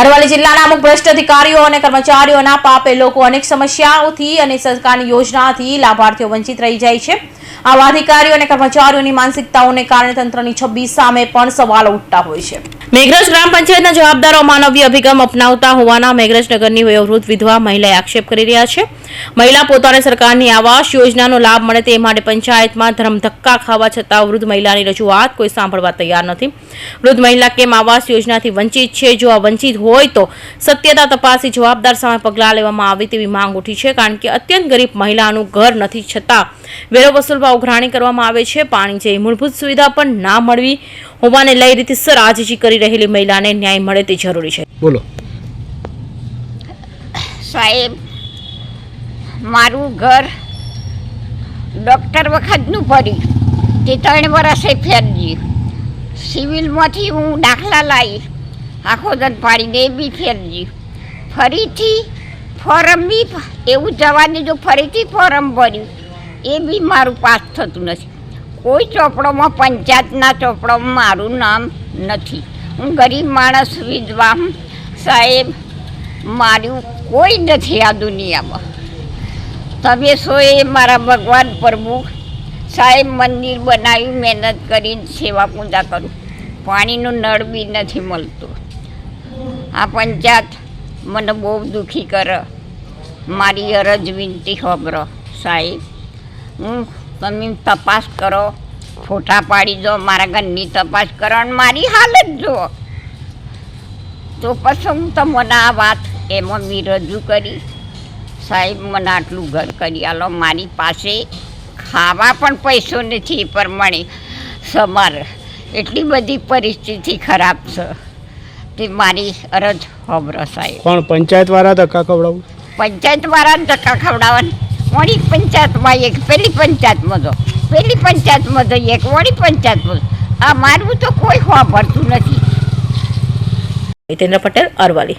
અરવલ્લી જિલ્લાના અમુક ભ્રષ્ટ અધિકારીઓ અને કર્મચારીઓના પાપે લોકો અનેક સમસ્યાઓથી અને સરકારની યોજનાથી લાભાર્થીઓ વંચિત રહી જાય છે. આવા અધિકારીઓ અને કર્મચારીઓની માનસિકતાઓને કારણે તંત્રની છબી સામે પણ સવાલો ઉઠતા હોય છે. મેઘરજ ગ્રામ પંચાયતના જવાબદારો માનવીય અભિગમ અપનાવતા હોવાના મેઘરજ નગરની વયોવૃદ્ધ વિધવા મહિલાએ આક્ષેપ કરી રહ્યા છે. મહિલા પોતાને સરકારની આવાસ યોજનાનો લાભ મળે તે માટે પંચાયતમાં ધરમધક્કા ખાવા છતાં વૃદ્ધ મહિલાની રજૂઆત કોઈ સાંભળવા તૈયાર નથી. વૃદ્ધ મહિલા કેમ આવાસ યોજનાથી વંચિત છે? જો આ વંચિત હોય તો સત્યતા તપાસી જવાબદાર સામે પગલાં લેવામાં આવે તેવી માંગ ઉઠી છે કારણ કે અત્યંત ગરીબ મહિલાનું ઘર નથી છતાં વેરો વસૂલવા ઉઘરાણી કરવામાં આવે છે. પાણી જેવી મૂળભૂત સુવિધા પણ ના મળવી હોવાને લઈ રીતસર આજીજી કરી રહેલી મહિલાને ન્યાય મળે તે જરૂરી છે. બોલો. સાહેબ મારું ઘર ડૉક્ટર વખતનું ભર્યું. તે ત્રણ વર્ષે ફેરજી. સિવિલમાંથી હું દાખલા લાવી આખો દન પાડીને એ બી ફેરજી. ફરીથી ફોરમ બી એવું જવા દીધું ફરીથી ફોરમ ભર્યું, એ બી મારું પાસ થતું નથી. કોઈ ચોપડોમાં, પંચાયતના ચોપડામાં મારું નામ નથી. હું ગરીબ માણસ વિધવા સાહેબ મારું કોઈ નથી આ દુનિયામાં. તમે છો એ મારા ભગવાન પ્રભુ સાહેબ મંદિર બનાવ્યું મહેનત કરીને સેવા પૂજા કરું. પાણીનું નળ બી નથી મળતું. આ પંચાયત મને બહુ દુઃખી કરે. મારી અરજ વિનંતી ખબરો. સાહેબ, હું તમે તપાસ કરો. ફોટા પાડી દો, મારા ઘરની તપાસ કરો અને મારી હાલત જુઓ. તો પછી હું તમને આ વાત એમાં મેં રજૂ કરી. સાહેબ મને આટલું ઘર કરી આલો. મારી પાસે ખાવા પણ પૈસો નથી એ પ્રમાણે સમાર. એટલી બધી પરિસ્થિતિ ખરાબ છે. તે મારી અરજ હોબરો સાહેબ. પણ પંચાયત વાળા ધક્કા ખવડાવું? પંચાયતવાળા ધક્કા ખવડાવવાનું. વળી પંચાયતમાં એક પેલી પંચાયતમાં તો પેલી પંચાયતમાં તો એક વળી પંચાયતમાં આ મારું તો કોઈ ખબર નથી. હિતેન્દ્ર પટેલ અરવલ્લી.